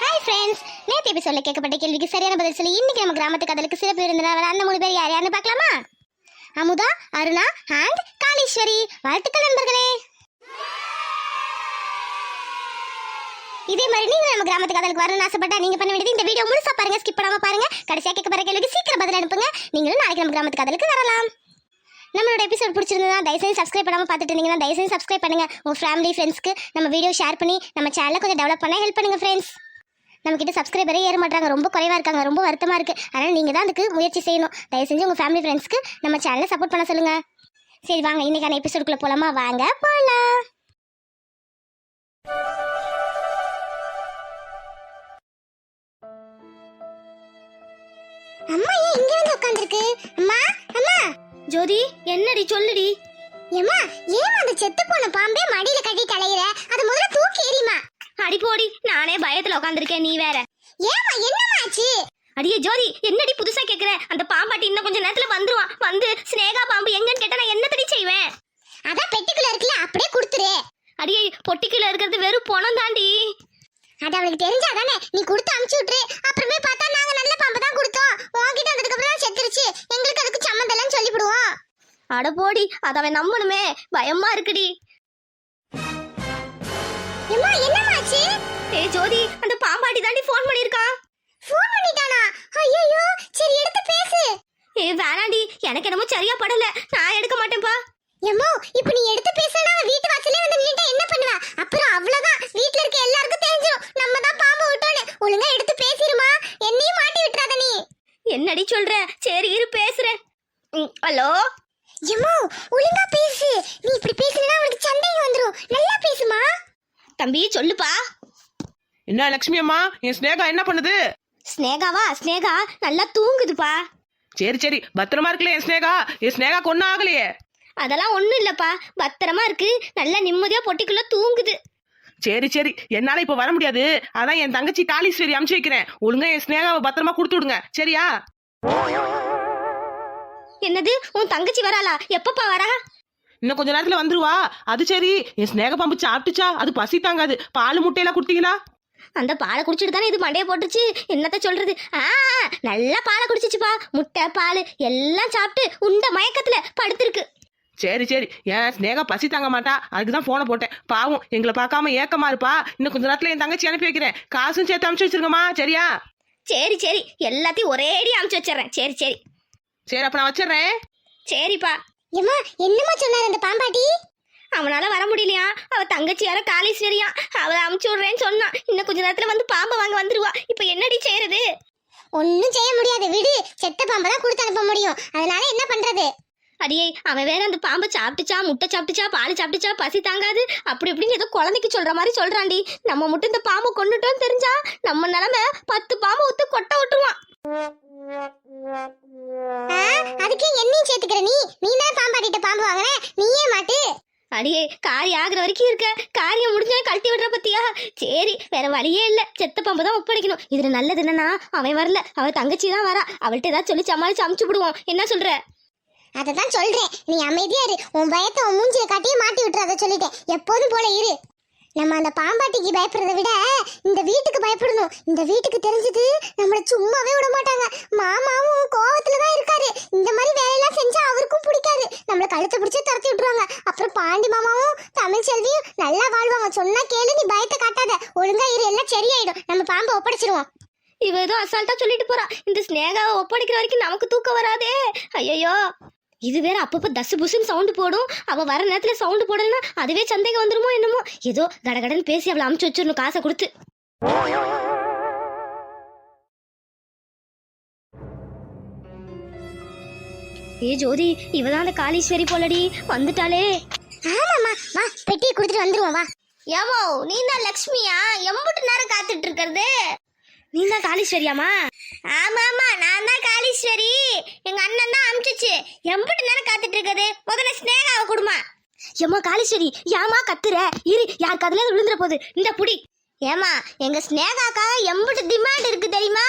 Hi friends நேற்று எபிசோடில் கேட்கப்பட்ட கேள்விக்கு சரியான பதில் சொல்லி இன்னைக்கு நம்ம கிராமத்து கதலுக்கு சிறப்பு விருந்தினர் அந்த மூணு பேர் யார் யாருன்னு பார்க்கலாமா? அமுதா அருணா அண்ட் காளீஸ்வரி. வாழ்த்துக்கள் நண்பர்களே. இதே மாதிரி நீங்க நம்ம கிராமத்து கதலுக்கு வரணும்னு ஆசைப்பட்டா நீங்க பண்ண வேண்டியது இந்த வீடியோ முழுசா பாருங்க ஸ்கிப் பண்ணாம பாருங்க. கடைசியா கேட்கப்படுற கேள்விக்கு சீக்கிரம் பதில் அனுப்புங்க. நீங்களும் நாளைக்கு நம்ம கிராமத்து கதலுக்கு வரலாம். நம்மளோட எபிசோட் பிடிச்சிருந்தா தயவுசெய்து சப்ஸ்கிரைப் பண்ணாமல் பார்த்துட்டு இருந்தீங்கன்னா தயவுசெய்து சப்ஸ்கிரைப் பண்ணுங்க. உங்கள் ஃபேமிலி ஃப்ரெண்ட்ஸ்க்கு நம்ம வீடியோ ஷேர் பண்ணி நம்ம சேனலை கொஞ்சம் டெவலப் பண்ண ஹெல்ப் பண்ணுங்க ஃப்ரெண்ட்ஸ் நம்ம கிட்ட சப்ஸ்கிரைபரே ஏற மாட்டாங்க ரொம்ப குறைவா இருக்காங்க. ரொம்ப வருத்தமா இருக்கு. அதனால நீங்க தான் அதுக்கு முயற்சி செய்யணும். தயவு செஞ்சு உங்க ஃபேமிலி ஃப்ரெண்ட்ஸ்க்கு நம்ம சேனலை சப்போர்ட் பண்ண சொல்லுங்க. சரி வாங்க. இன்னைக்கான எபிசோடுக்குள்ள போலாமா? வாங்க போலாம். அம்மா ஏன் இங்க வந்து உட்கார்ந்திருக்கு அம்மா அம்மா. ஜோதி என்னடி? சொல்லுடி. ஏம்மா ஏன் அந்த செத்து போன பாம்பே மடியில கட்டி தலையிற அது முதல்ல தூக்கி எறியுமா அடி போடி நானே பயத்துல உட்காந்துருக்கேன் நீ வேற. ஏம்மா என்னமாச்சு அடியே ஜோதி என்னடி புதுசா கேக்குற? அந்த பாம்பாட்டி இன்னும் கொஞ்ச நேரத்துல வந்துருவான். வந்து ஸ்னேகா பாம்பு எங்கன்னு கேட்டா நான் என்னத்தடி செய்வேன்? அதான் பெட்டிக்குள்ள இருக்குல்ல அப்படியே கொடுத்துரு. அடியே பொட்டிக்குள்ள இருக்கிறது வெறும் பணம் தாண்டி அது அவளுக்கு தெரிஞ்சாதானே நீ கொடுத்து அமுச்சு விட்டுரு அப்புறமே பார்த்தா நாங்க நல்ல பாம்பு தான் கொடுத்தோம். உன்கிட்ட வந்ததுக்கு அப்புறம் செத்துருச்சு. எங்களுக்கு அதுக்கு சம்மந்தம் இல்லைன்னு சொல்லிவிடுவோம். அட போடி அத அவன் நம்பணுமே. பயமா இருக்குடி. ஏய் ஜோதி அந்த பாம்பாட்டி தாண்டி ஃபோன் பண்ணிருக்கான் ஃபோன் பண்ணிட்டானா? ஐயோ சரி எடுத்து பேசு. ஏய் வேணாண்டி எனக்கு என்னமோ சரியா படல. நான் எடுக்க மாட்டேன்ப்பா எம்மோ இப்போ நீ எடுத்து பேசினா வீட்டு வாசல்லே வந்து நின்னுட்டா என்ன பண்ணுவ? அப்புறம் அவ்வளவுதான். வீட்ல இருக்க எல்லாருக்கும் தெரிஞ்சிரும். நம்ம தான் பாம்பு விட்டோன்னு. ஒழுங்கா எடுத்து பேசிருமா. என்னையும் மாட்டி விட்டுறாத நீ. என்னடி சொல்ற? சரி இரு பேசுறேன். ஹலோ? எம்மோ ஒழுங்கா பேசு. நீ இப்படி பேசினா அவனுக்கு சந்தேகம் வந்துரும். நல்லா பேசுமா? தம்பி சொல்லுப்பா. என்ன லக்ஷ்மி அம்மா என் ஸ்னேகா என்ன பண்ணுது? ஸ்னேகாவா ஸ்னேகா நல்லா தூங்குதுப்பா. சரி சரி பத்திரமா இருக்குல்ல என் ஸ்னேகா என் ஸ்னேகா கொன்ன ஆகலையே. அதெல்லாம் ஒண்ணும் இல்லப்பா. பத்திரமா இருக்கு. நல்லா நிம்மதியா பொட்டிக்குள்ள தூங்குது. சரி சரி என்னால இப்ப வர முடியாது. அதான் என் தங்கச்சி காளீஸ்வரி அமுச்சு வைக்கிறேன். ஒழுங்கா என் ஸ்னேகாவை பத்திரமா கொடுத்து விடுங்க. சரியா? என்னது? உன் தங்கச்சி வராளா? எப்பப்பா வரா? இன்னும் கொஞ்ச நேரத்துல வந்துருவா. அது சரி என் ஸ்னேக பாம்பு சாப்பிட்டுச்சா? அது பசி தாங்காது. பால் முட்டையெல்லாம் கொடுத்தீங்களா? அந்த பாலை குடிச்சிட்டு தானே இது மண்டைய போட்டுச்சு என்னத்த சொல்றது? ஆ நல்லா பாலை குடிச்சிச்சுப்பா. முட்டை பால் எல்லாம் சாப்பிட்டு உண்ட மயக்கத்துல படுத்திருக்கு. சரி சரி. என் ஸ்னேகா பசி தாங்க மாட்டா. அதுக்கு தான் போனை போட்டேன். பாவம் எங்களை பார்க்காம ஏக்கமா இருப்பா. இன்னும் கொஞ்ச நேரத்துல என் தங்கச்சி அனுப்பி வைக்கிறேன். காசும் சேர்த்து அமுச்சு வச்சிருக்கமா சரியா? சரி சரி. எல்லாத்தையும் ஒரேடி அமுச்சு வச்சிடுறேன். சரி சரி. சரி அப்ப நான் வச்சிடுறேன். சரிப்பா. எம்மா என்னமா சொன்னார் அந்த பாம்பாட்டி? அவனால வர முடியலையா? அவ தங்கச்சி யாரோ காளீஸ்வரியா அவளை அமுச்சு விடுறேன்னு சொன்னான் இன்னும் கொஞ்ச நேரத்துல வந்து பாம்பை வாங்க வந்துருவா. இப்ப என்னடி செய்யறது ஒன்னும் செய்ய முடியாது விடு. செத்த பாம்பை தான் கொடுத்து அனுப்ப முடியும். அதனால என்ன பண்றது? அடியே அவன் வேற அந்த பாம்பை சாப்பிட்டுச்சா முட்டை சாப்பிட்டுச்சா பால் சாப்பிட்டுச்சா பசி தாங்காது? அப்படி இப்படின்னு ஏதோ குழந்தைக்கு சொல்ற மாதிரி சொல்றான்டி. நம்ம மட்டும் இந்த பாம்பை கொண்டுட்டோம்னு தெரிஞ்சா நம்ம நிலைமை பத்து பாம்பை ஒத்து கொட்ட விட்டுருவான். அதுக்கு என்னையும் சேர்த்துக்கிற நீ? நீ தான் பாம்பாட்டிட்ட பாம்பு வாங்குற நீயே மாட்டு. அடியே காரி ஆகுற வரைக்கும் இருக்க. காரியம் முடிஞ்சா கழட்டி விடுற பத்தியா? சரி வேற வழியே இல்ல. செத்த பம்பு தான் ஒப்படைக்கணும். இதுல நல்லது என்னன்னா அவன் வரல. அவள் தங்கச்சி தான் வரா. அவள்கிட்ட ஏதாவது சொல்லி சமாளிச்சு அமுச்சு விடுவோம். என்ன சொல்ற? அதை தான் சொல்றேன். நீ அமைதியா இரு. உன் பயத்தை உன் மூஞ்சியை காட்டியே மாட்டி விட்டுறாத சொல்லிட்டேன். எப்போதும் போல இரு. நம்ம அந்த பாம்பாட்டிக்கு பயப்படுறத விட இந்த வீட்டுக்கு பயப்படணும். இந்த வீட்டுக்கு தெரிஞ்சது நம்மள சும்மாவே விட மாட்டாங்க. மாமாவும் கோவத்துல தான் இருக்காரு. இந்த மாதிரி வேலையெல்லாம் செஞ்சா அவருக்கும் பிடிக்காது. நம்மள கழுத்தை பிடிச்சி துரத்தி விட்டுருவாங்க. அப்புறம் பாண்டி மாமாவும் தமிழ் செல்வியும் நல்லா வாழ்வாங்க. சொன்னா கேளு நீ பயத்தை காட்டாத. ஒழுங்கா இரு எல்லாம் சரியாயிடும். நம்ம பாம்பை ஒப்படைச்சிருவோம். இவ ஏதோ அசால்ட்டா சொல்லிட்டு போறா. இந்த ஸ்னேகாவை ஒப்படைக்கிற வரைக்கும் நமக்கு தூக்கம் வராதே. ஐயோ இது வேற அப்பப்ப தசு புசுன்னு சவுண்டு போடும். அவ வர நேரத்துல சவுண்டு போடலன்னா அதுவே சந்தேகம் வந்துருமோ என்னமோ? ஏதோ கடகடன்னு பேசி அவளை அமுச்சு வச்சிடணும் காசை கொடுத்து. ஏ ஜோதி இவதான் அந்த காளீஸ்வரி போலடி. வந்துட்டாளே. ஆமாம்மா. வா பெட்டியை கொடுத்துட்டு வந்துருவோம் வா. ஏமோ நீ தான் லக்ஷ்மியா? எம்புட்டு நேரம் காத்துட்டு இருக்கிறது. நீ தான் காளீஸ்வரியாமா ஆமா ஆமா நான் தான் காளீஸ்வரி. எங்க அண்ணன் தான் அமிச்சிச்சு. எம்பிட்டு நேரம் காத்துட்டு இருக்குது முதல்ல ஸ்னேகாவை கொடுமா. ஏமா காளீஸ்வரி ஏமா கத்துற? இரு யார் கதுல விழுந்துற போகுது இந்த புடி. ஏமா எங்க ஸ்னேகாக்காக எம்புட்டு டிமாண்ட் இருக்கு தெரியுமா?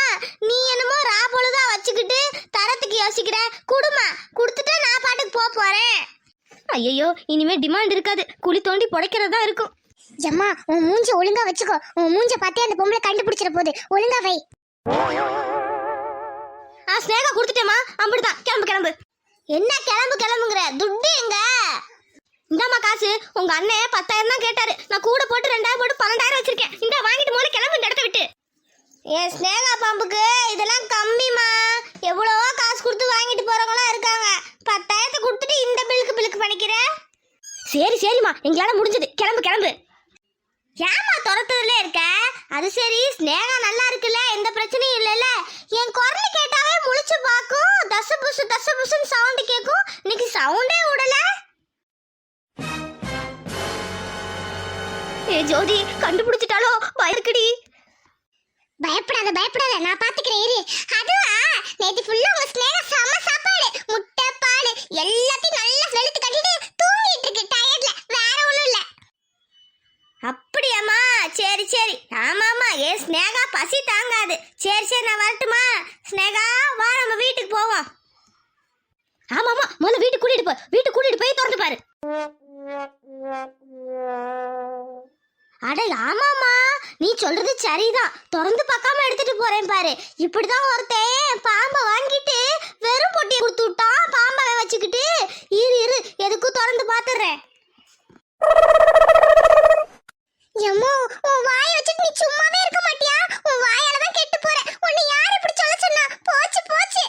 நீ என்னமோ ரா பொழுதா வச்சுக்கிட்டு தரத்துக்கு யோசிக்கிற. குடுமா கொடுத்துட்டு நான் பாட்டுக்கு போக போறேன். ஐயோ இனிமே டிமாண்ட் இருக்காது. குழி தோண்டி புடைக்கிறதா இருக்கும். எம்மா உன் மூஞ்ச ஒழுங்கா வச்சுக்கோ. உன் மூஞ்ச பார்த்தே அந்த பொம்பளை கண்டுபிடிச்சிட போகுது. ஒழுங்கா வை. ஆ ஸ்னேகா கொடுத்துட்டேமா அப்படிதான் கிளம்பு கிளம்பு. என்ன கிளம்பு கிளம்புங்கிற? துட்டு எங்க? இந்தாம்மா காசு. உங்க அண்ணன் பத்தாயிரம் தான் கேட்டாரு. நான் கூட போட்டு ரெண்டாயிரம் போட்டு பன்னெண்டாயிரம் வச்சிருக்கேன். இந்த வாங்கிட்டு முதல்ல கிளம்பு இந்த இடத்த விட்டு. ஏன் ஸ்னேகா பாம்புக்கு இதெல்லாம் கம்மிமா எவ்வளவோ காசு கொடுத்து வாங்கிட்டு போறவங்களாம் இருக்காங்க. பத்தாயிரத்தை கொடுத்துட்டு இந்த பில்லுக்கு பில்லுக்கு பண்ணிக்கிற? சரி சரிம்மா. எங்களால முடிஞ்சது. கிளம்பு கிளம்பு. ஏமா துரத்துறதுல இருக்க? அது சரி ஸ்னேகா நல்லா இருக்குல்ல எந்த பிரச்சனையும் இல்லைல்ல. என் குரல் கேட்டாவே முழிச்சு பார்க்கும். தசு புசு தசு புசுன்னு சவுண்ட் கேட்கும் இன்னைக்கு சவுண்டே விடல. ஏ ஜோதி கண்டுபிடிச்சிட்டாலோ? பயக்குடி பயப்படாத பயப்படாத. நான் பாத்துக்கிறேன் இரு. அதுவா? நேத்து ஃபுல்லா உங்க ஸ்னேகா செம சாப்பாடு. முட்டை பால் எல்லாத்தையும் நல்லா வெளுத்து கட்டிட்டு தூங்கிட்டு இருக்கு டயர்ட்ல வேற ஒண்ணும் இல்ல அப்படியாம்மா சரி சரி ஆமாம்மா ஏ ஸ்னேகா பசி தாங்காது. சரி சரி நான் வரட்டுமா? ஸ்னேகா வா நம்ம வீட்டுக்கு போவோம். ஆமாம்மா முதல்ல வீட்டுக்கு கூட்டிட்டு போ. வீட்டுக்கு கூட்டிட்டு போய் திறந்து பாரு. அட ஆமாம்மா. நீ சொல்றது சரிதான். திறந்து பார்க்காம எடுத்துட்டு போறேன் பாரு. இப்படிதான் ஒருத்தன் பாம்பை வாங்கிட்டு வெறும் பொட்டியை கொடுத்து விட்டான் பாம்பை வச்சுக்கிட்டு இரு இரு எதுக்கும் திறந்து பார்த்துடுறேன். எம்மோ உன் வாயை வச்சுட்டு நீ சும்மாவே இருக்க மாட்டியா? உன் வாயால தான் கெட்டு போற உன்னை யார் இப்படி சொல்ல சொன்னா? போச்சு போச்சு.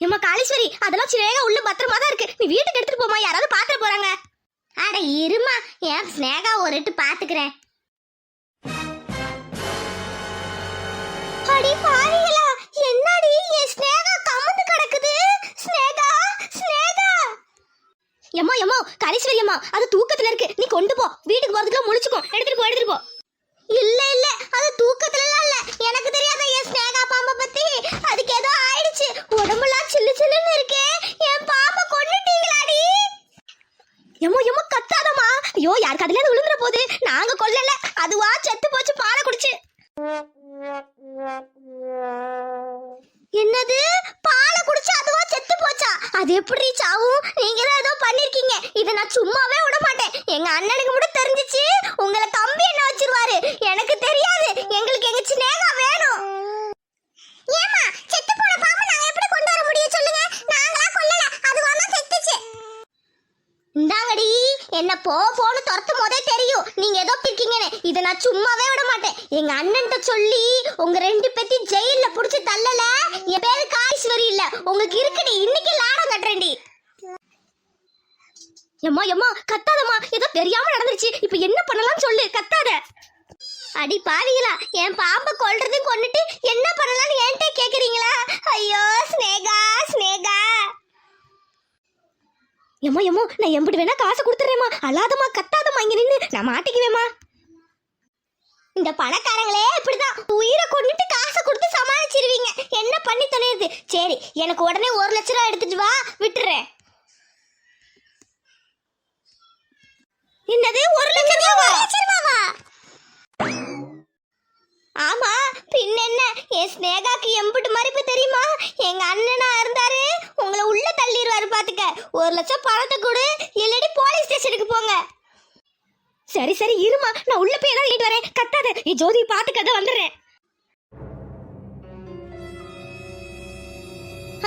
ஏம்மா காளீஸ்வரி அதெல்லாம் சினேகா உள்ள பத்திரமா தான் இருக்கு. நீ வீட்டுக்கு எடுத்துட்டு போமா யாராவது பாத்துட்டு போறாங்க. அட இருமா ஏன் ஸ்னேகா ஒரு எட்டு பாத்துக்கிறேன்? அடி பாவிகளா என்னடி என் ஸ்னேகா கமந்து கிடக்குது ஸ்னேகா ஸ்னேகா எம்மா எம்மா காளீஸ்வரி அம்மா அது தூக்கத்துல இருக்கு. நீ கொண்டு போ. வீட்டுக்கு போறதுக்குள்ள முழிச்சுக்கோ. எடுத்துட்டு போ எடுத்துட்டு போ. இல்ல இல்ல. அது தூக்கத்துல எல்லாம் இல்ல. எனக்கு தெரியாத என் ஸ்னேகா பாம்பை பத்தி? அதுக்கு ஏதோ ஆயிடுச்சு. உடம்புலாம் சில்லு சில்லுன்னு இருக்கே. என் பாம்பை கொன்னுட்டீங்களாடி? எம்மோ எம்மோ கத்தாதம்மா. ஐயோ யாருக்கு அதுல இருந்து விழுந்துற போகுது? நாங்க கொல்லல. அதுவா செத்து போச்சு பாலை குடிச்சு. என்னது? பாலை குடிச்சு அதுவா செத்து போச்சா? அது எப்படி சாவும் நீங்க தான் ஏதோ பண்ணிருக்கீங்க. இதை நான் சும்மாவே விட மாட்டேன் எங்க அண்ணனுக்கு மட்டும் தெரிஞ்சிச்சு. உங்களை கம்பி என்ன வச்சிருவாரு எனக்கு தெரியாது எங்களுக்கு எங்க சினேகா வேணும் ஏமா செத்து போன பாம்பை நாங்க எப்படி கொண்டு வர முடியும் சொல்லுங்க நாங்களா கொல்லல அதுவா தான் செத்துச்சு இந்தாங்கடி என்ன போ போன்னு துரத்தும் போதே தெரியும். நீங்க ஏதோ இருக்கீங்கன்னு இதை நான் சும்மாவே விட மாட்டேன். எங்க அண்ணன் சொல்லி உங்க ரெண்டு பேத்தி ஜெயில புடிச்சு தள்ளல. என் பேரு காஈஸ்வரி இல்ல. உங்களுக்கு இருக்குடி. இன்னைக்கு லாடம் கட்டுறேன்டி. எம்மா எம்மா கத்தாதம்மா. ஏதோ தெரியாம நடந்துருச்சு. இப்ப என்ன பண்ணலாம் சொல்லு. கத்தாத. அடி பாவிங்களா என் பாம்பை கொல்றதையும் கொண்டுட்டு என்ன பண்ணலாம்னு என்கிட்ட கேக்குறீங்களா? ஐயோ ஸ்னேகா ஸ்னேகா எம்மா எம்மோ நான் எம்பிட்டு வேணா காசு கொடுத்துறேம்மா அல்லாதம்மா கத்தாதம்மா. இங்கே நின்று நான் மாட்டிக்குவேம்மா. இந்த பணக்காரங்களே இப்படிதான். உயிரை கொண்டுட்டு காசை கொடுத்து சமாளிச்சிருவீங்க. என்ன பண்ணி தொலையுது? சரி எனக்கு உடனே ஒரு லட்ச ரூபா எடுத்துட்டு வா. விட்டுறேன். என்னது? ஒரு லட்ச ரூபா ஆமா பின்னென்ன? என் ஸ்னேகாக்கு எம்பிட்டு மறுப்பு தெரியுமா? எங்க அண்ணனா இருந்தாரு. உங்களை உள்ள தள்ளிடுவாரு பாத்துக்க. ஒரு லட்சம் பணத்தை கொடு. இல்லாட்டி போலீஸ் ஸ்டேஷனுக்கு போங்க. சரி சரி இருமா. நான் உள்ள போய் தான் எழுதிட்டு வரேன். கத்தாத. நீ ஜோதி பாத்துக்கத வந்துடுறேன்.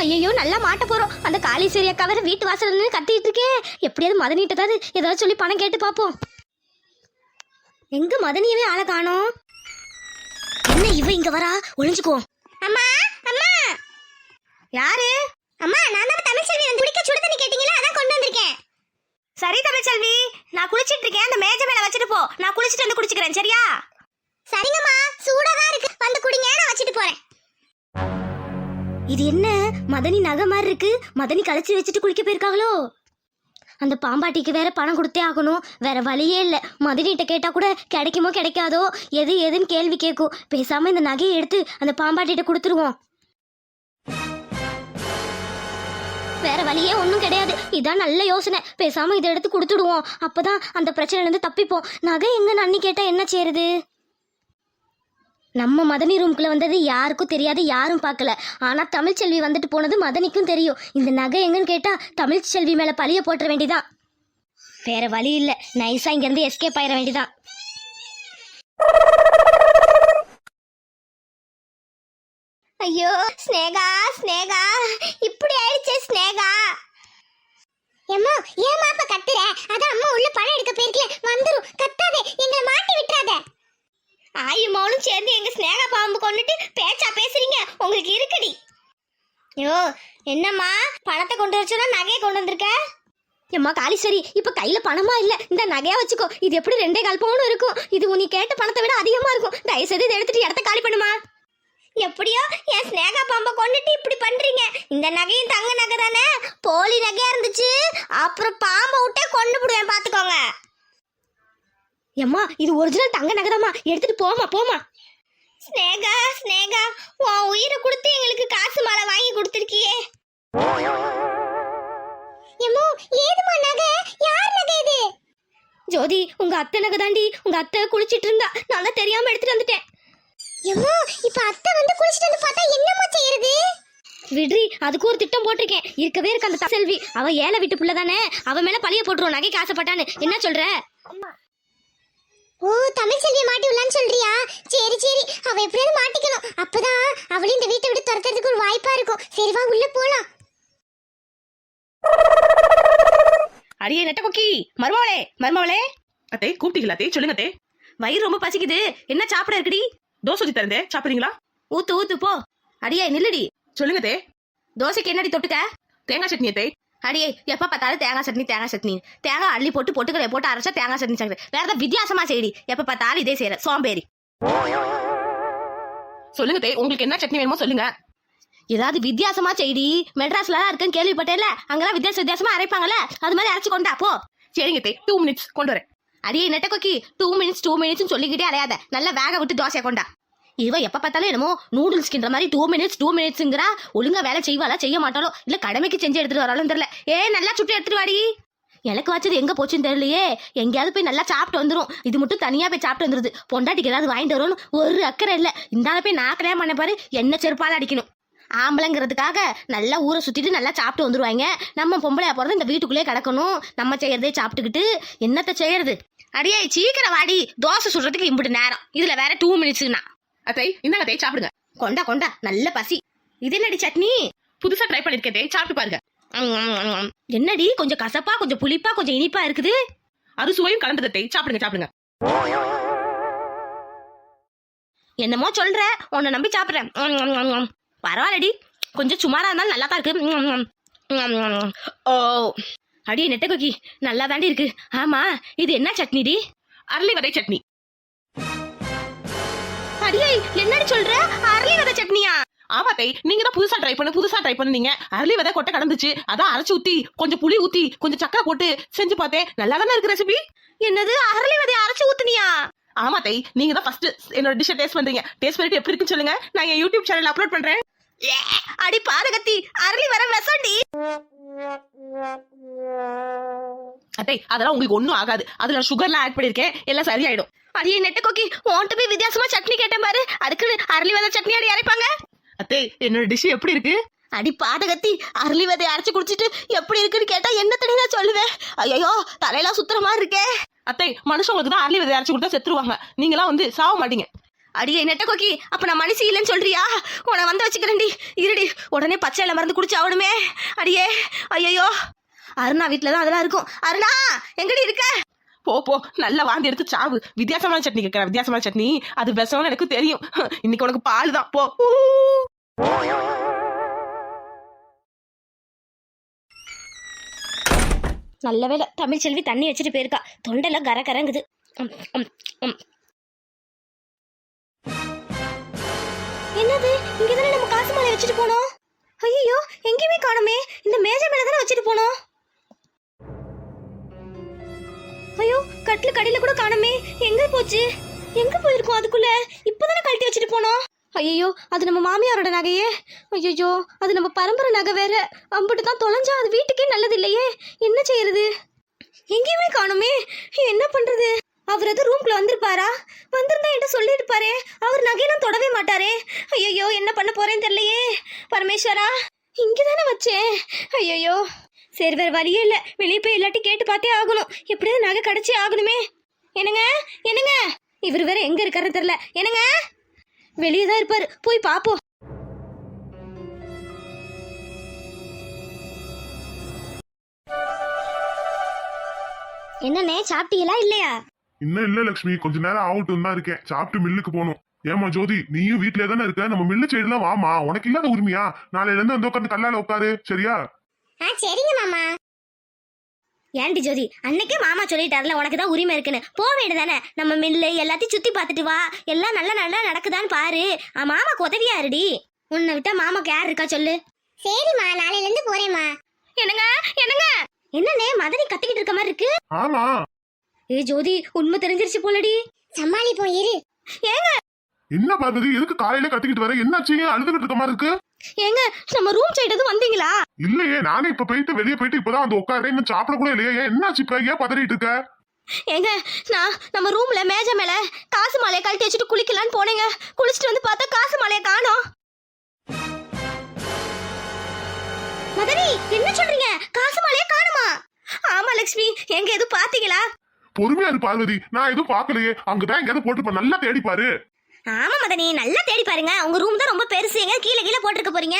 ஐயோ நல்லா மாட்ட போறோம். அந்த காளீஸ்வரி அக்கா வேற வீட்டு வாசல் இருந்து கத்திட்டு இருக்கே. எப்படியாவது மதனிட்டதாவது ஏதாவது ஏதாவது சொல்லி பணம் கேட்டு பாப்போம். எங்க மதனியவே ஆளை காணோம்? என்ன இவ இங்க வரா? ஒளிஞ்சுக்கோ அம்மா அம்மா. யாரு? அம்மா நான் தான் தமிழ்ச்செல்வி வந்து குடிக்க சுடு தண்ணி கேட்டீங்களா? அதான் கொண்டு வந்திருக்கேன். சரி தமிழ்ச்செல்வி. நான் குளிச்சிட்டு இருக்கேன். அந்த மேஜை மேல வச்சுட்டு போ. நான் குளிச்சிட்டு வந்து குடிச்சுக்கிறேன். சரியா? சரிங்கம்மா. சூடா தான் இருக்கு. வந்து குடிங்க. நான் வச்சுட்டு போறேன். இது என்ன? மதனி நகை மாதிரி இருக்கு. மதனி கழிச்சு வச்சுட்டு குளிக்க போயிருக்காங்களோ? அந்த பாம்பாட்டிக்கு வேற பணம் கொடுத்தே ஆகணும். வேற வழியே இல்லை. மதுரைகிட்ட கேட்டா கூட கிடைக்குமோ கிடைக்காதோ? எது எதுன்னு கேள்வி கேட்கும் பேசாம இந்த நகையை எடுத்து அந்த பாம்பாட்டிகிட்ட கொடுத்துருவோம். வேற வழியே ஒன்றும் கிடையாது. இதான் நல்ல யோசனை. பேசாம இதை எடுத்து கொடுத்துடுவோம். அப்போதான் அந்த பிரச்சனையிலேருந்து தப்பிப்போம். நகை எங்க அண்ணி கேட்டா என்ன செய்யறது? நம்ம மதனி ரூம்குள்ளே வந்தது யாருக்கும் தெரியாது யாரும் பார்க்கல. ஆனால் தமிழ்ச்செல்வி வந்துட்டு போனது மதனிக்கும் தெரியும். இந்த நகை எங்கன்னு கேட்டால் தமிழ்ச்செல்வி மேலே பழிய போட்டுற வேண்டிதான். வேற வழி இல்லை. நைஸாக இங்கேருந்து எஸ்கேப் ஆயிட வேண்டிதான். ஐயோ ஸ்னேகா ஸ்னேகா. இப்படி ஆயிடுச்சு ஸ்னேகா. ஏமா ஏமா அப்ப கத்துற? அதான் அம்மா உள்ள பணம் எடுக்க போயிருக்கல. வந்துரும். கத்தாதே. எங்களை மாட்டி விட்டுறாத. ஆயும் சேர்ந்து எங்க ஸ்னேகா பாம்பு கொண்டுட்டு பேச்சா பேசுறீங்க? உங்களுக்கு இருக்குடி. ஐயோ என்னம்மா? பணத்தை கொண்டு வச்சோன்னா நகையை கொண்டு வந்திருக்க? ஏம்மா காளீஸ்வரி இப்போ கையில் பணமா இல்லை? இந்த நகையாக வச்சுக்கோ. இது எப்படி ரெண்டே கால் பவுன் இருக்கும்? இது நீ கேட்ட பணத்தை விட அதிகமாக இருக்கும். தயவு செய்து இதை எடுத்துட்டு இடத்த காலி பண்ணுமா? எப்படியோ என் ஸ்னேகா பாம்பை கொண்டுட்டு இப்படி பண்ணுறீங்க இந்த நகையும் தங்க நகை தானே? போலி நகையாக இருந்துச்சு. அப்புறம் பாம்பை விட்டே கொண்டு விடுவேன் பார்த்துக்கோங்க எம்மா இது ஒரிஜினல் தங்க நகைதாம்மா. எடுத்துட்டு போமா போமா ஸ்னேகா ஸ்னேகா உன் உயிரை கொடுத்து எங்களுக்கு காசு மாலை வாங்கி கொடுத்துருக்கியே. எம்மோ ஏதுமா நகை? யார் நகை இது? ஜோதி உங்க அத்தை நகை தாண்டி உங்க அத்தை குளிச்சிட்டு இருந்தா. தான் தெரியாம எடுத்துட்டு வந்துட்டேன். எம்மோ இப்ப அத்தை வந்து குளிச்சிட்டு வந்து பார்த்தா என்னம்மா செய்யறது? விட்ரி அதுக்கு ஒரு திட்டம் போட்டிருக்கேன். இருக்கவே இருக்க அந்த செல்வி அவ ஏழை வீட்டு புள்ள தானே அவ மேல பழிய போட்டுருவோம் நகைக்கு ஆசைப்பட்டான்னு. என்ன சொல்ற? ஓ தமிழ் செல்வியை மாட்டி விடலான்னு சொல்றியா? சரி சரி. அவ எப்படியாவது மாட்டிக்கணும். அப்பதான் அவளையும் இந்த வீட்டை விட்டு துரத்துறதுக்கு ஒரு வாய்ப்பா இருக்கும். சரி வா உள்ள போலாம். அடியே நெட்ட கொக்கி. மருமவளே மருமவளே அத்தை கூப்பிட்டீங்களா அத்தை? சொல்லுங்க அத்தை. வயிறு ரொம்ப பசிக்குது. என்ன சாப்பிட இருக்குடி? தோசை ஊத்தி தரந்தே சாப்பிடுறீங்களா? ஊத்து ஊத்து போ. அடியே நில்லுடி. சொல்லுங்க அத்தை. தோசைக்கு என்னடி தொட்டுக்க? தேங்காய் சட்னி அத்தை. அடியே எப்ப பார்த்தாலும் தேங்காய் சட்னி தேங்காய் சட்னி. தேங்காய் அள்ளி போட்டு பொட்டுக்கடை போட்டு அரைச்சா தேங்காய் சட்னி சாப்பிடு வேற ஏதாவது வித்தியாசமா செய்டி. எப்ப பார்த்தாலும் இதே செய்யற சோம்பேறி. சொல்லுங்க அத்தை உங்களுக்கு என்ன சட்னி வேணுமோ சொல்லுங்க. ஏதாவது வித்தியாசமா செய்டி. மெட்ராஸ்ல இருக்கேன்னு கேள்விப்பட்டேன்ல. அங்கெல்லாம் வித்தியாச வித்தியாசமா அரைப்பாங்கல்ல. அது மாதிரி அரைச்சு கொண்டா போ. சரிங்க அத்தை டூ மினிட்ஸ் கொண்டு வரேன். அடியே நெட்ட கொக்கி. டூ மினிட்ஸ் டூ மினிட்ஸ் சொல்லிக்கிட்டே அலையாத. நல்லா வேக விட்டு தோசையை கொண்டா இவ எப்ப பார்த்தாலும் என்னமோ நூடுல்ஸ்கின்ற மாதிரி டூ மினிட்ஸ் டூ மினிட்ஸ்ங்கிறா ஒழுங்கா வேலை செய்வாளா செய்ய மாட்டாளோ? இல்ல கடமைக்கு செஞ்சு எடுத்துட்டு வராலும் தெரியல. ஏ நல்லா சுட்டு எடுத்துட்டு வாடி. எனக்கு வச்சது எங்க போச்சுன்னு தெரியலையே. எங்கேயாவது போய் நல்லா சாப்பிட்டு வந்துடும் இது மட்டும் தனியா போய் சாப்பிட்டு வந்துருது. பொண்டாட்டிக்கு ஏதாவது வாங்கிட்டு வரும்னு ஒரு அக்கறை இல்ல. இந்தால போய் நான் கல்யாணம் பண்ண பாரு என்ன செருப்பால அடிக்கணும். ஆம்பளைங்கிறதுக்காக நல்லா ஊரை சுத்திட்டு நல்லா சாப்பிட்டு வந்துருவாங்க. நம்ம பொம்பளையா போறது இந்த வீட்டுக்குள்ளேயே கிடக்கணும். நம்ம செய்யறதே சாப்பிட்டுக்கிட்டு என்னத்த செய்யறது? அடியே சீக்கிரம் வாடி. தோசை சுடுறதுக்கு இம்பிட்டு நேரம். இதுல வேற டூ மினிட்ஸ்னா அத்தை இந்தாங்க அத்தை சாப்பிடுங்க. கொண்டா கொண்டா நல்ல பசி. இது என்னடி சட்னி? புதுசா ட்ரை பண்ணிருக்கேன் அத்தை சாப்பிட்டு பாருங்க. என்னடி கொஞ்சம் கசப்பா கொஞ்சம் புளிப்பா கொஞ்சம் இனிப்பா இருக்குது? அது சுவையும் கலந்தது அத்தை சாப்பிடுங்க சாப்பிடுங்க. என்னமோ சொல்ற உன்னை நம்பி சாப்பிடுறேன். உம், உம், உம், உம். பரவாயில்லடி கொஞ்சம் சுமாரா இருந்தாலும் நல்லா தான் இருக்கு உம், உம், உம், உம், உம். ஓ அடி நெட்ட கொக்கி நல்லா தாண்டி இருக்கு. ஆமா இது என்ன சட்னிடி? அரளி விதை சட்னி. அடியே என்னடி சொல்ற? அரளி விதை சட்னியா? ஆமா தை நீங்க தான் புதுசா ட்ரை பண்ணு புதுசா ட்ரை பண்ணீங்க அரளி விதை கொட்டை கடந்துச்சு. அதான் அரைச்சு ஊத்தி கொஞ்சம் புளி ஊத்தி கொஞ்சம் சக்கரை போட்டு செஞ்சு பார்த்தேன். நல்லா தானே இருக்கு ரெசிபி என்னது அரளி விதை அரைச்சு ஊத்துனியா? ஆமா தை நீங்க தான் ஃபர்ஸ்ட் என்னோட டிஷ்ஷை டேஸ்ட் பண்றீங்க. டேஸ்ட் பண்ணிட்டு எப்படி இருக்குன்னு சொல்லுங்க. நான் என் யூடியூப் சேனல் அப்லோட் பண்றேன். அடி பாதகத்தி அரளி வர விஷம்டி அத்தை அதெல்லாம் உங்களுக்கு ஒண்ணும் ஆகாது. அதுல சுகர்லாம் ஆட் பண்ணிருக்கேன் எல்லாம் சரியாயிடும். அடியே நெட்ட கொக்கி உன்கிட்ட போய் வித்தியாசமா சட்னி கேட்டேன் பாரு. அதுக்குன்னு அரளி விதை சட்னி அடி அரைப்பாங்க. அத்தை என்னோட டிஷ் எப்படி இருக்கு? அடி பாதகத்தி அரளி விதை அரைச்சு குடிச்சிட்டு எப்படி இருக்குன்னு கேட்டா என்ன தடி நான் சொல்லுவேன். ஐயோ தலையெல்லாம் சுத்துற மாதிரி இருக்கே. அத்தை மனுஷங்களுக்கு தான் அரளி விதை அரைச்சு கொடுத்தா செத்துருவாங்க. நீங்களாம் வந்து சாவ மாட்டீங்க. அடியே நெட்ட கொக்கி அப்ப நான் மனுஷி இல்லைன்னு சொல்றியா? உன்னை வந்து வச்சுக்கிறேன்டி. இருடி உடனே பச்சையில மருந்து குடிச்சு ஆகணுமே அடியே ஐயோ அருணா வீட்டுல தான் அதெல்லாம் இருக்கும். அருணா எங்கடி இருக்க? போ போ. நல்லா வாந்தி எடுத்து சாவு. வித்தியாசமான சட்னி கேட்கற வித்தியாசமான சட்னி. அது விஷம்னு எனக்கு தெரியும். இன்னைக்கு உனக்கு பால் தான் போ. நல்ல வேலை தமிழ் செல்வி தண்ணி வச்சுட்டு போயிருக்கா. தொண்டைல கர என்னது? இங்க தானே நம்ம காசு மாலை வச்சுட்டு போனோம்? ஐயோ எங்கேயுமே காணுமே. இந்த மேஜை மேல தானே வச்சுட்டு போனோம். ஐயோ கட்டில கடையில கூட காணுமே. எங்க போச்சு? எங்க போயிருக்கோம் அதுக்குள்ள? இப்பதானே கழட்டி வச்சுட்டு போனோம். ஐயோ அது நம்ம மாமியாரோட நகையே. ஐயோ அது நம்ம பரம்பரை நகை வேற. அம்பிட்டு தான் தொலைஞ்சா அது வீட்டுக்கே நல்லது இல்லையே. என்ன செய்யறது? எங்கேயுமே காணுமே. என்ன பண்றது? அவர் எதுவும் ரூம்குள்ள வந்திருப்பாரா? வந்திருந்தா என்கிட்ட சொல்லியிருப்பாரே. அவர் நகையெல்லாம் தொடவே மாட்டாரே. ஐயோ என்ன பண்ண போறேன்னு தெரியலையே. பரமேஸ்வரா இங்கே தானே வச்சேன். ஐயோ சரி வேற வழியே இல்லை. வெளியே போய் இல்லாட்டி கேட்டு பார்த்தே ஆகணும். எப்படியாவது நகை கிடச்சி ஆகணுமே. என்னங்க? என்னங்க? இவர் வேற எங்கே இருக்காருன்னு தெரில என்னங்க? வெளியே தான் இருப்பார். போய் பார்ப்போம் என்னன்னே சாப்பிட்டீங்களா இல்லையா? இன்னும் இல்ல லட்சுமி கொஞ்ச நேரம் ஆகட்டும் தான் இருக்கேன். சாப்பிட்டு மில்லுக்கு போகணும். ஏமா ஜோதி நீயும் வீட்லயே தானே இருக்க? நம்ம மில்லு சைடுலாம் வாமா உனக்கு இல்லாத உரிமையா? நாளையில இருந்து வந்து உட்காந்து கல்லால உட்காரு. சரியா? ஆ சரிங்க மாமா. ஏன்டி ஜோதி அன்னைக்கே மாமா சொல்லிட்டார்ல உனக்கு தான் உரிமை இருக்குன்னு. போக வேண்டியதானே நம்ம மில்லு எல்லாத்தையும் சுத்தி பார்த்துட்டு வா. எல்லாம் நல்லா நல்லா நடக்குதான்னு பாரு. ஆ, மாமாக்கு உதவியா இருடி. உன்னை விட்டா மாமாக்கு யார் இருக்கா சொல்லு. சரிம்மா நாளையில இருந்து போறேம்மா. என்னங்க என்னங்க? என்னண்ணே மதனி கத்திக்கிட்டு இருக்க மாதிரி இருக்கு. ஆமா. ஏ ஜோதி உண்மை தெரிஞ்சிருச்சு போலடி. சமாளிப்போம் இரு. ஏங்க! என்ன பார்வதி எதுக்கு காலையில கத்திக்கிட்டு வர? என்னாச்சு? அழுதுகிட்டு இருக்க மாதிரி இருக்கு? ஏங்க நம்ம ரூம் சைடு எதுவும் வந்தீங்களா? இல்லையே நானே இப்ப போயிட்டு வெளியே போயிட்டு இப்பதான் வந்து உட்காரு இன்னும் சாப்பிட கூட இல்லையே. ஏன் என்னாச்சு இப்ப? ஏன் பதறிட்டு இருக்க? ஏங்க நான் நம்ம ரூம்ல மேஜை மேல காசு மாலையை கழட்டி வச்சுட்டு குளிக்கலான்னு போனேங்க. குளிச்சுட்டு வந்து பார்த்தா காசு மாலையை காணோம். மதனி என்ன சொல்றீங்க? காசு மாலையை காணுமா? ஆமா லக்ஷ்மி. எங்க எதுவும் பாத்தீங்களா பொறுமையா இரு பார்வதி. நான் எதுவும் பாக்கலையே அங்கதான் எங்கேயாவது போட்டு நல்லா தேடி பாரு. ஆமா மதனி நல்லா தேடி பாருங்க. உங்க ரூம் தான் ரொம்ப பெருசு. எங்க கீழே கீழே போட்டிருக்க போறீங்க?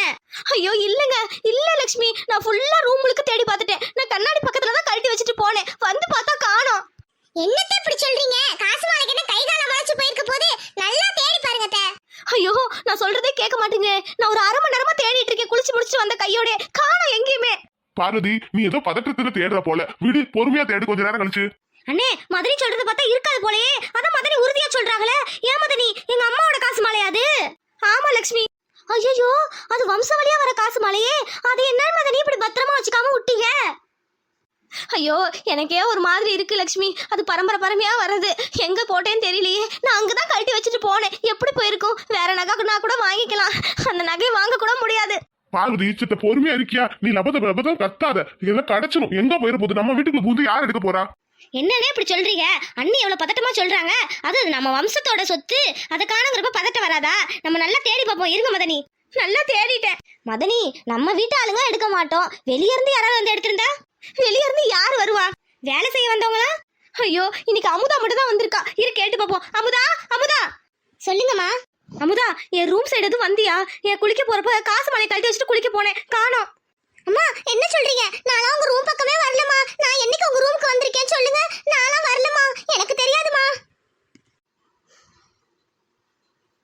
ஐயோ இல்லங்க. இல்ல லக்ஷ்மி. நான் ஃபுல்லா ரூம் முழுக்க தேடி பார்த்துட்டேன். நான் கண்ணாடி பக்கத்துல தான் கழட்டி வச்சுட்டு போனேன். வந்து பார்த்தா காணோம். என்னத்த இப்படி சொல்றீங்க? காசு மாலைக்கு என்ன கை காலம் முளைச்சு போயிருக்க போது நல்லா தேடி பாருங்க. ஐயோ நான் சொல்றதே கேட்க மாட்டீங்க. நான் ஒரு அரை மணி நேரமா தேடிட்டு இருக்கேன். குளிச்சு முடிச்சு வந்த கையோட காணோம் எங்கேயுமே. பார்வதி நீ ஏதோ பதற்றத்துல தேடுற போல. விடு பொறுமையா தேடு. கொஞ்ச நேரம் கழிச்சு. அண்ணே மதனி சொல்றது பார்த்தா இருக்காது போலயே. அதான் மதனி உறுதியா சொல்றாங்களே. ஏன் மதனி எங்க அம்மாவோட காசு மாலையா அது. ஆமா லக்ஷ்மி. ஐயோ அது வம்சவழியா வர காசு மாலையே. அது என்ன மதனி இப்படி பத்திரமா வச்சுக்காம விட்டீங்க? ஐயோ எனக்கே ஒரு மாதிரி இருக்கு லக்ஷ்மி. அது பரம்பரை பரமையா வர்றது. எங்க போட்டேன்னு தெரியலையே. நான் அங்கதான் கழட்டி வச்சுட்டு போனேன். எப்படி போயிருக்கும்? வேற நகைனா நான் கூட வாங்கிக்கலாம். அந்த நகையை வாங்க கூட முடியாது. பார்வதி சித்த பொறுமையா இருக்கியா? நீ லபத லபதம் கத்தாத. இதெல்லாம் கிடைச்சிடும் எங்க போயிட போகுது? நம்ம வீட்டுக்குள்ள புது யார் எடுக்க போறா? என்னன்னே இப்படி சொல்றீங்க? அண்ணி எவ்வளவு பதட்டமா சொல்றாங்க. அது நம்ம வம்சத்தோட சொத்து. அதை காணுங்கிறப்ப பதட்டம் வராதா? நம்ம நல்லா தேடி பார்ப்போம் இருங்க மதனி. நல்லா தேடிட்டேன். மதனி நம்ம வீட்டு ஆளுங்க எடுக்க மாட்டோம். வெளிய இருந்து யாராவது வந்து எடுத்திருந்தா? வெளிய இருந்து யார் வருவா? வேலை செய்ய வந்தவங்களா? ஐயோ இன்னைக்கு அமுதா மட்டும் தான் வந்திருக்கா. இரு கேட்டு பார்ப்போம் அமுதா அமுதா. சொல்லுங்கம்மா. அமுதா என் ரூம் சைடு எதுவும் வந்தியா? என் குளிக்க போறப்ப காசு மலை கழட்டி வச்சுட்டு குளிக்க போனேன். காணோம். அம்மா என்ன சொல்றீங்க? நான்லாம் உங்க ரூம் பக்கமே வரலமா நான் என்னைக்கு உங்க ரூமுக்கு வந்திருக்கேன்னு சொல்லுங்க. நான்லாம் வரலமா எனக்கு தெரியாதுமா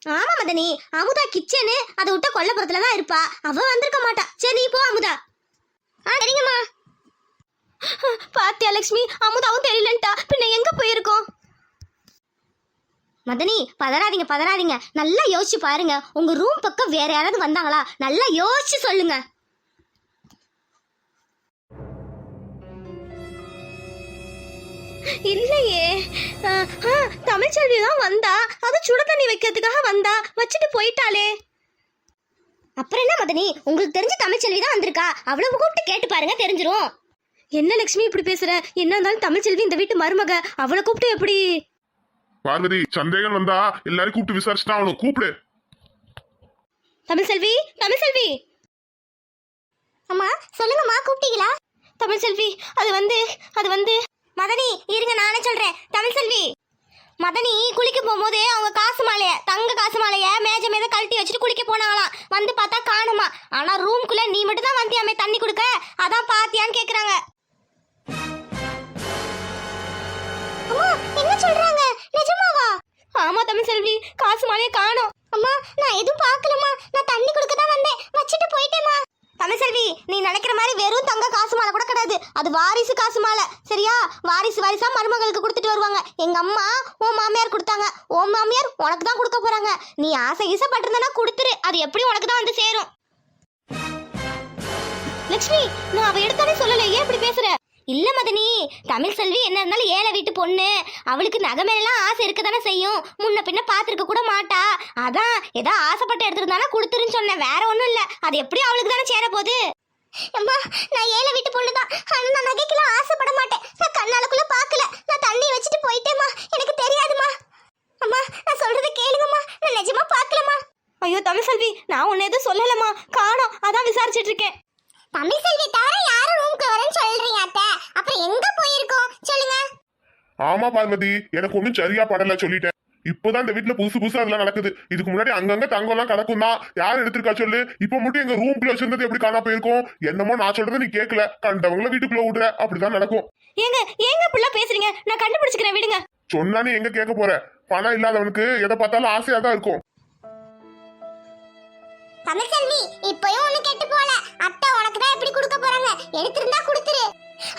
ஆமா மதனி. அமுதா கிச்சனு அதை விட்ட கொல்லப்புறத்துல தான் இருப்பா. அவ வந்திருக்க மாட்டா. சரி நீ போ அமுதா. ஆ சரிங்கம்மா. பாத்தியா லக்ஷ்மி? அமுதாவும் தெரியலன்ட்டா. பின்ன எங்க போயிருக்கோம்? மதனி பதறாதீங்க பதறாதீங்க. நல்லா யோசிச்சு பாருங்க. உங்க ரூம் பக்கம் வேற யாராவது வந்தாங்களா? நல்லா யோசிச்சு சொல்லுங்க. இல்லையே. தமிழ்ச்செல்வி தான் வந்தா. அது சுட தண்ணி வைக்கிறதுக்காக வந்தா. வச்சுட்டு போயிட்டாளே. அப்புறம் என்ன மதனி? உங்களுக்கு தெரிஞ்ச தமிழ்ச்செல்வி தான் வந்திருக்கா. அவ்வளவு கூப்பிட்டு கேட்டு பாருங்க தெரிஞ்சிரும். என்ன லட்சுமி இப்படி பேசுற? என்ன இருந்தாலும் தமிழ்ச்செல்வி இந்த வீட்டு மருமக. அவளை கூப்பிட்டு எப்படி? பார்வதி சந்தேகம் வந்தா எல்லாரும் கூப்பிட்டு விசாரிச்சுட்டா அவனும் கூப்பிடு. தமிழ்செல்வி தமிழ்செல்வி அம்மா சொல்லுங்கம்மா கூப்பிட்டீங்களா? தமிழ்செல்வி அது வந்து அது வந்து. மதனி இருங்க நானே சொல்றேன். தமிழ்செல்வி மதனி குளிக்க போகும்போது அவங்க காசு மாலைய தங்க காசு மாலைய மேஜ மேல கழட்டி வச்சுட்டு குளிக்க போனாங்களாம். வந்து பார்த்தா காணுமா? ஆனா ரூம்குள்ள நீ மட்டும் தான் வந்தியாமே தண்ணி கொடுக்க. அதான் பாத்தியான்னு கேக்குறாங்க. அம்மா என்ன சொல்றாங்க? நிஜமாவா? ஆமா தமிழ்செல்வி காசு மாலைய காணோம். அம்மா நான் எதுவும் பார்க்கலம்மா. நான் தண்ணி கொடுக்க தான் வந்தேன். வச்சுட்டு போயிட்டேம்மா. தமிழ்செல்வி நீ நினைக்கிற மாதிரி வெறும் தங்க காசு மாலை கூட கிடையாது. அது வாரிசு காசு மாலை. சரியா? வாரிசு வாரிசா மருமகளுக்கு கொடுத்துட்டு வருவாங்க. எங்க அம்மா உன் மாமியார் கொடுத்தாங்க. உன் மாமியார் உனக்கு தான் கொடுக்க போறாங்க. நீ ஆசை ஈசப்பட்டிருந்தனா கொடுத்துரு. அது எப்படி உனக்கு தான் வந்து சேரும்? லக்ஷ்மி நான் அவ எடுத்தாலே சொல்லலையே இப்படி பேசுற? இல்ல மதனி தமிழ் செல்வி என்ன இருந்தாலும் ஏழை வீட்டு பொண்ணு. அவளுக்கு நகை மேலாம் ஆசை இருக்க தானே செய்யும். முன்ன பின்ன பாத்துருக்க கூட மாட்டா. அதான் ஏதோ ஆசைப்பட்டு எடுத்திருந்தானா கொடுத்துருன்னு சொன்னேன். வேற ஒண்ணும் இல்ல. அது எப்படி அவளுக்கு தானே சேர போகுது. அம்மா நான் ஏழை வீட்டு பொண்ணு தான். ஆனா நான் நகைக்கெல்லாம் ஆசைப்பட மாட்டேன். நான் கண்ணாலுக்குள்ள பார்க்கல. நான் தண்ணி வச்சுட்டு போயிட்டேம்மா. எனக்கு தெரியாதும்மா. அம்மா நான் சொல்றதை கேளுங்கம்மா. நான் நிஜமா பார்க்கலம்மா. ஐயோ தமிழ் செல்வி நான் உன்னை எதுவும் சொல்லலம்மா. காணோம். அதான் விசாரிச்சிட்டு இருக்கேன். தமிழ் செல்வி தவிர யாரும் ரூம்க்கு வரேன்னு சொல்றீங்க அத்தை. அப்புறம் எங்க போயிருக்கோம்? சொல்லுங்க. ஆமா பார்வதி எனக்கு ஒண்ணும் சரியா படல சொல்லிட்டேன். இப்போதான் இந்த வீட்டுல புதுசு புதுசா அதெல்லாம் நடக்குது. இதுக்கு முன்னாடி அங்கங்க தங்கம் எல்லாம் கிடக்கும் தான். யார் எடுத்திருக்கா சொல்லு? இப்ப மட்டும் எங்க ரூம்குள்ள வச்சிருந்தது எப்படி காணா போயிருக்கும்? என்னமோ நான் சொல்றதை நீ கேட்கல கண்டவங்கள வீட்டுக்குள்ள விடுற. அப்படிதான் நடக்கும். ஏங்க ஏங்க இப்படிலாம் பேசுறீங்க? நான் கண்டுபிடிச்சுக்கிறேன் விடுங்க. சொன்னா நீ எங்க கேட்க போற? பணம் இல்லாதவனுக்கு எதை பார்த்தாலும் ஆசையா தான் இருக்கும். தமிழ்செல்வி இப்பயும் ஒண்ணு கெட்டு போல. அத்தை உனக்கு தான் எப்படி கொடுக்க போறாங்க? எடுத்திருந்தா கொடுத்துரு.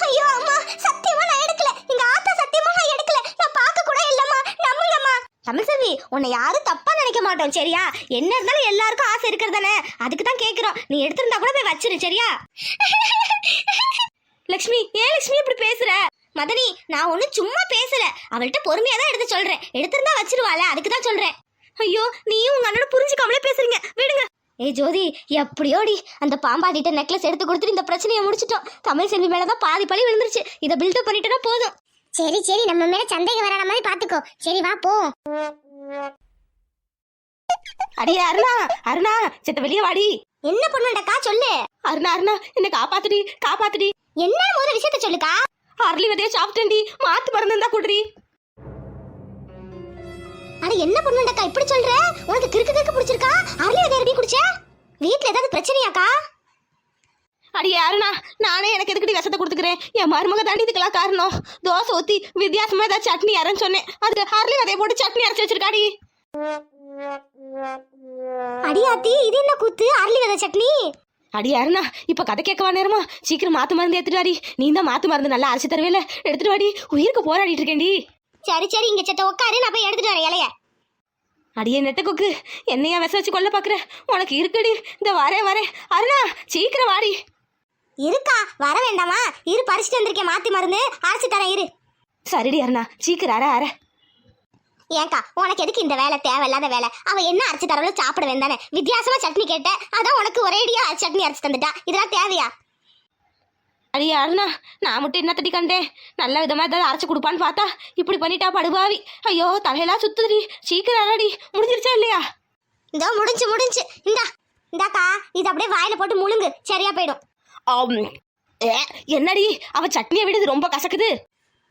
ஐயோ அம்மா சத்தியமா நான் எடுக்கல. எங்க ஆத்தா சத்தியமா நான் எடுக்கல. நான் பார்க்க கூட இல்லம்மா. நம்புங்கம்மா தமிழ்செல்வி உன்னை யாரும் தப்பா நினைக்க மாட்டோம் சரியா? என்ன இருந்தாலும் எல்லாருக்கும் ஆசை இருக்கிறது தானே? அதுக்கு தான் கேட்குறோம் நீ எடுத்திருந்தா கூட போய் வச்சிரு சரியா? லக்ஷ்மி ஏன் லக்ஷ்மி இப்படி பேசுற? மதனி நான் ஒன்னும் சும்மா பேசல. அவள்கிட்ட பொறுமையா தான் எடுத்து சொல்றேன். எடுத்திருந்தா வச்சிருவாள அதுக்கு தான் சொல்றேன். ஐயோ நீயும் உங்க அண்ணனும் புரிஞ்சுக்காமலே பேசுறீங்க. விடுங்க. ஏய் ஜோதி எப்படியோடி அந்த பாம்பாட்டிட்ட நெக்லஸ் எடுத்து கொடுத்துட்டு இந்த பிரச்சனையை முடிச்சிட்டோம். தமிழ் செல்வி மேலதான் பாதி பழி விழுந்துருச்சு. இதை பில்டப் பண்ணிட்டோம்னா போதும். சரி சரி நம்ம மேல சந்தேகம் வராத மாதிரி பாத்துக்கோ. சரி வா போ. அடியே அருணா அருணா செத்த வெளியே வாடி. என்ன பண்ணுண்டக்கா சொல்லு. அருணா அருணா என்ன காப்பாத்துடி காப்பாத்துடி. என்ன முதல்ல விஷயத்த சொல்லுக்கா? அரளி விதைய சாப்பிட்டேன்டி. மாத்து மருந்து இருந்தா குடுறி அட என்ன பண்ணுண்டக்கா இப்படி சொல்ற? உனக்கு கிறுக்கு கிறுக்கு பிடிச்சிருக்கா? அரளி விதை எப்படி குடிச்ச? வீட்ல ஏதாவது பிரச்சனையாக்கா? அடியே அருணா நானே எனக்கு எதுக்கடி விஷத்தை கொடுத்துக்கிறேன்? என் மருமக தாண்டி இதுக்கெல்லாம் காரணம். தோசை ஊத்தி வித்தியாசமா ஏதாவது சட்னி அரைன்னு சொன்னேன். அதுக்கு அரளி விதைய போட்டு சட்னி அரைச்சு வச்சிருக்காடி. அடியாத்தி இது என்ன கூத்து? அரளி விதை சட்னி? அடி அருணா இப்ப கதை கேட்கவா நேரமா. சீக்கிரம் மாத்து மருந்து எடுத்துட்டு வாடி. நீ தான் மாத்து மருந்து நல்லா அரைச்சு தருவேல எடுத்துட்டு வாடி. உயிருக்கு போராடிட்டு இருக்கேன்டி. சரி சரி இங்க செத்த உட்காரு நான் போய் எடுத்துட்டு வரேன் இலைய. அடியே நெட்ட கொக்கு என்னையா விச வச்சு கொல்ல பாக்குற? உனக்கு இருக்குடி. இந்த வரேன் வரேன் அருணா சீக்கிரம் வாடி. இருக்கா? வர வேண்டாமா? இரு பறிச்சுட்டு வந்திருக்கேன். மாத்தி மருந்து. அரைச்சு தரேன் இரு. சரிடி அருணா. சீக்கிரம் அரை அரை. ஏன்க்கா உனக்கு எதுக்கு இந்த வேலை? தேவையில்லாத வேலை. அவ என்ன அரைச்சு தரவளோ சாப்பிட வேண்டானே வித்தியாசமா சட்னி கேட்ட அதான் உனக்கு ஒரேடியா சட்னி அரைச்சு தந்துட்டா. இதெல்லாம் தேவையா? அடியே அருணா நான் மட்டும் என்ன தட்டி கண்டேன்? நல்ல விதமா ஏதாவது அரைச்சு கொடுப்பான்னு பார்த்தா இப்படி பண்ணிட்டா படுபாவி. ஐயோ தலையெல்லாம் சுத்துதுடி. சீக்கிரம் அரடி முடிஞ்சிருச்சா இல்லையா? இதோ முடிஞ்சு முடிஞ்சு. இந்தா இந்தாக்கா இது அப்படியே வாயில போட்டு முழுங்கு. சரியா போயிடும். ஆம். ஏ, என்னடி? அவ சட்னியை விடுது ரொம்ப கசக்குது.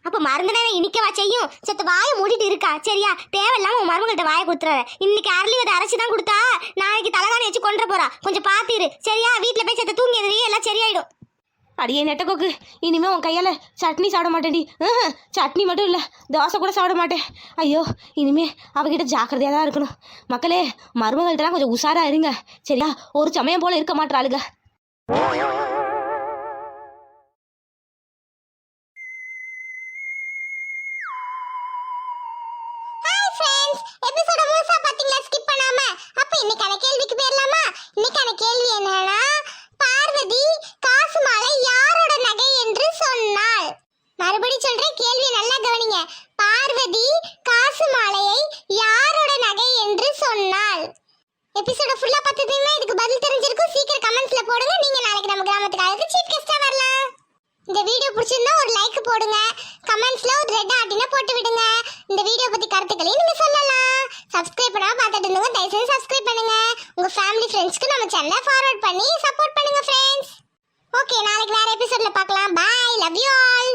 அப்ப மருந்து இனிக்கவா செய்யும்? செத்த வாயை மூடிட்டு இருக்கா? சரியா? தேவையில்லாம உன் மருமகள்கிட்ட வாயை கொடுத்துறாரு இன்னைக்கு அரளி விதை அரைச்சு தான் கொடுத்தா நாளைக்கு தலகாணி வச்சு கொண்டு போறா. கொஞ்சம் பாத்திரு. சரியா? வீட்டுல போய் செத்த தூங்கி எதிரி எல்லாம் சரியாயிடும். அடியே நெட்டக்கோக்கு. இனிமே உன் கையால் சட்னி சாப்பிட மாட்டேன்டி. சட்னி மட்டும் இல்லை தோசை கூட சாப்பிட மாட்டேன். ஐயோ இனிமே அவகிட்ட ஜாக்கிரதையாக தான் இருக்கணும். மக்களே மருமகள்கிட்டலாம் கொஞ்சம் உஷாராக இருங்க. சரியா? ஒரு சமயம் போல இருக்க மாட்டாளுங்க இன்னைக்கான கேள்விக்கு போயிடலாமா இன்னைக்கான கேள்வி என்னன்னா மறுபடி சொல்றேன் கேள்வி நல்லா கவனிங்க. பார்வதி காசு மாலையை யாரோட நகை என்று சொன்னாள்? எபிசோட ஃபுல்லா பார்த்தீங்கன்னா இதுக்கு பதில் தெரிஞ்சிருக்கும். சீக்கிரம் கமெண்ட்ஸ்ல போடுங்க. நீங்க நாளைக்கு நம்ம கிராமத்துக்கு அழகு சீஃப் கெஸ்டா வரலாம். இந்த வீடியோ பிடிச்சிருந்தா ஒரு லைக் போடுங்க. கமெண்ட்ஸ்ல ஒரு ரெட் ஆட்டினா போட்டு விடுங்க. இந்த வீடியோ பத்தி கருத்துக்களையும் நீங்க சொல்லலாம். சப்ஸ்கிரைப் பண்ணாம பார்த்துட்டு இருந்தவங்க தயவுசெய்து சப்ஸ்கிரைப் பண்ணுங்க. உங்க ஃபேமிலி ஃப்ரெண்ட்ஸ்க்கு நம்ம சேனலை ஃபார்வர்ட் பண்ணி சப்போர்ட் பண்ணுங்க ஃப்ரெண்ட்ஸ் ஓகே நாளைக்கு வேற எபிசோட்ல பார்க்கலாம். Bye love you all